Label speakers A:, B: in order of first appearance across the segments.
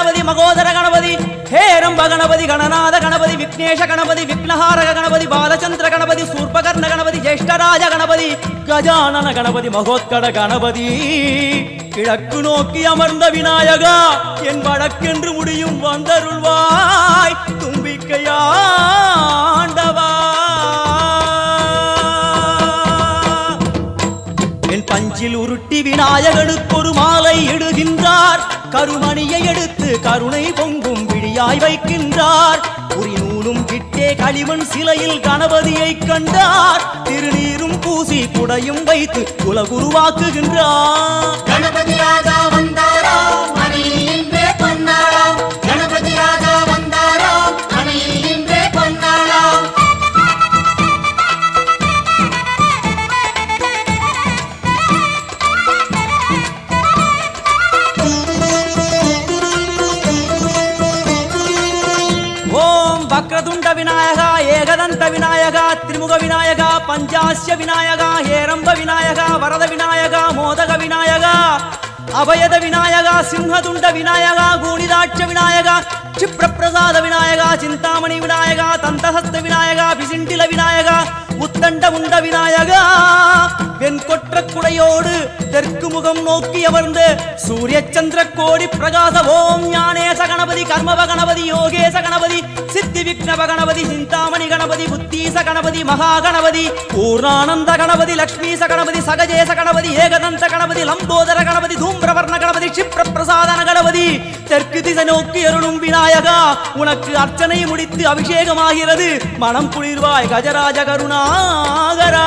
A: கணபதி மகோதர கணபதி ஹேரம்ப கணபதி கணநாத கணபதி விக்னேஷ கணபதி விக்னஹாரக கணபதி பாலச்சந்திர கணபதி சூர்பகர்ண கணபதி ஜேஷ்டராஜ கணபதி கஜானன கணபதி மகோத்கட கணபதி. கிழக்கு நோக்கி அமர்ந்த விநாயகா என் வழக்கென்று முடியும் வந்தருள்வாய் தும்பிக்கையா என் பஞ்சில் உருட்டி விநாயகனுக்கு கருமணியை எடுத்து கருணை பொங்கும் விழியாய் வைக்கின்றார். உரி நூலும் கிட்டே களிமண் சிலையில் கணபதியை கண்டார். திருநீரும் பூசி குடையும் வைத்து குலகுருவாக்குகின்றார்.
B: கணபதி ராஜா
A: வக்ரதுண்ட விநாயகா ஏகதந்த விநாயகா திரிமுக விநாயகா பஞ்சாசிய விநாயகா ஏரம்ப விநாயகா வரத விநாயகா மோதக விநாயகா அபயத விநாயகா சிம்ஹதுண்ட விநாயகா கூணிதாட்ச விநாயகா க்ஷிப்ரப்பிரசாத விநாயகா சிந்தாமணி விநாயகா தந்தஹஸ்த விநாயகா பிசிண்டில விநாயகா உத்தண்ட உண்ட விநாயகா. வெண்கொற்ற குடையோடு தெற்கு முகம் நோக்கி அமர்ந்து சூரிய சந்திர கோடி பிரகாச ஓம் ஞானேச கணபதி கர்மவ கணபதி யோகேச கணபதி சித் விக்னவ கணபதி சிந்தாமணி கணபதி புத்தீச கணபதி மகா கணபதி பூர்ணானந்த கணபதி லக்ஷ்மீச கணபதி சகஜேச கணபதி ஏகதந்த கணபதி லம்போதர கணபதி தூம்பிரவர்ண கணபதி க்ஷிப்ர கணபதி. தெற்கு திசை நோக்கி அருளும் விநாயகா உனக்கு அர்ச்சனை முடித்து அபிஷேகமாகிறது. மனம் குளிர்வாய் கஜராஜ கருணாகரா.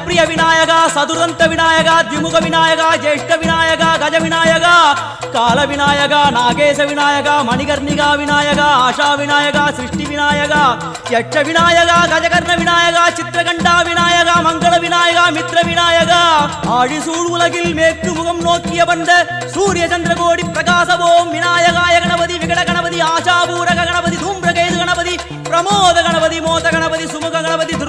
A: விநாயகா கலிப்பிரிய விநாயகா சதுரந்த விநாயகா திமுக விநாயகா ஜேஷ்ட விநாயகா கஜ விநாயகா கால விநாயகா நாகேச விநாயகா மணிகர்ணிகா விநாயகா ஆஷா விநாயகா சிருஷ்டி விநாயகா யட்ச விநாயகா கஜகர்ண விநாயகா சித்திரகண்டா விநாயகா மங்கள விநாயகா மித்ர விநாயகா. ஆழிசூழ் உலகில் மேற்கு முகம் நோக்கிய வந்த சூரிய சந்திரகோடி பிரகாச விநாயகாய கணபதி விகட கணபதி ஆஷாபூரக கணபதி தூம்பிரகேது கணபதி பிரமோத கணபதி மோத கணபதி சுமுக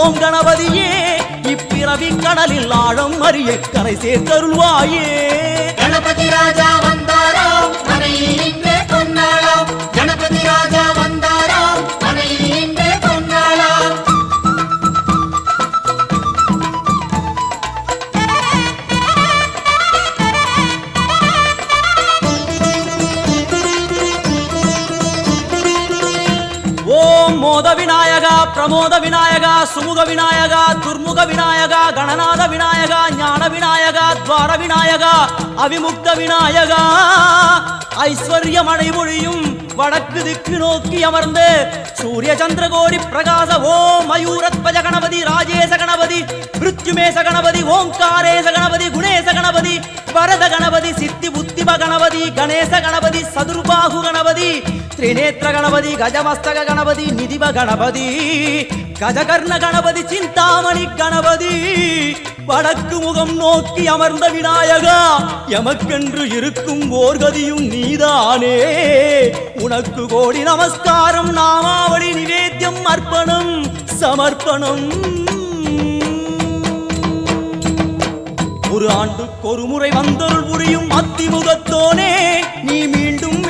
A: ஓம் கணபதியே இப்பிறவி கடலில் ஆழம் அறிய கரை சேர்த்தருள்வாயே.
B: கணபதி ராஜா வந்தாராம் மனையில் கணபதி ராஜா
A: மோத விநாயகா பிரமோத விநாயகா சுமுக விநாயகா துர்முக விநாயகா கணநாத விநாயகா ஞான விநாயகா துவார விநாயகா அவிமுக்த விநாயகா ஐஸ்வர்ய மழை பொழியும் வடக்கு திக்கு நோக்கி அமர்ந்து சூரிய சந்திர கோடி பிரகாச ஓம் மயூரத்வஜ கணபதி ராஜேச கணபதி மிருத்யுமேச கணபதி ஓங்காரேச கணபதி குணேச கணபதி வரத கணபதி சித்தி புத்திம கணபதி கணேச கணபதி சதுர்பாகு கணபதி திரிநேத்திர கணபதி கஜமஸ்தக கணபதி நிதிப கணபதி கஜகர்ண கணபதி சிந்தாமணி கணபதி. வடக்கு முகம் நோக்கி அமர்ந்த விநாயகா எமக்கென்று இருக்கும் ஓர்கதியும் நீதானே. உனக்கு கோடி நமஸ்காரம் நாமாவளி நிவேத்தியம் அர்ப்பணம் சமர்ப்பணம். ஒரு ஆண்டுக்கு ஒரு முறை வந்தருள் புரியும் அத்திமுகத்தோனே நீ மீண்டும் மீண்டும்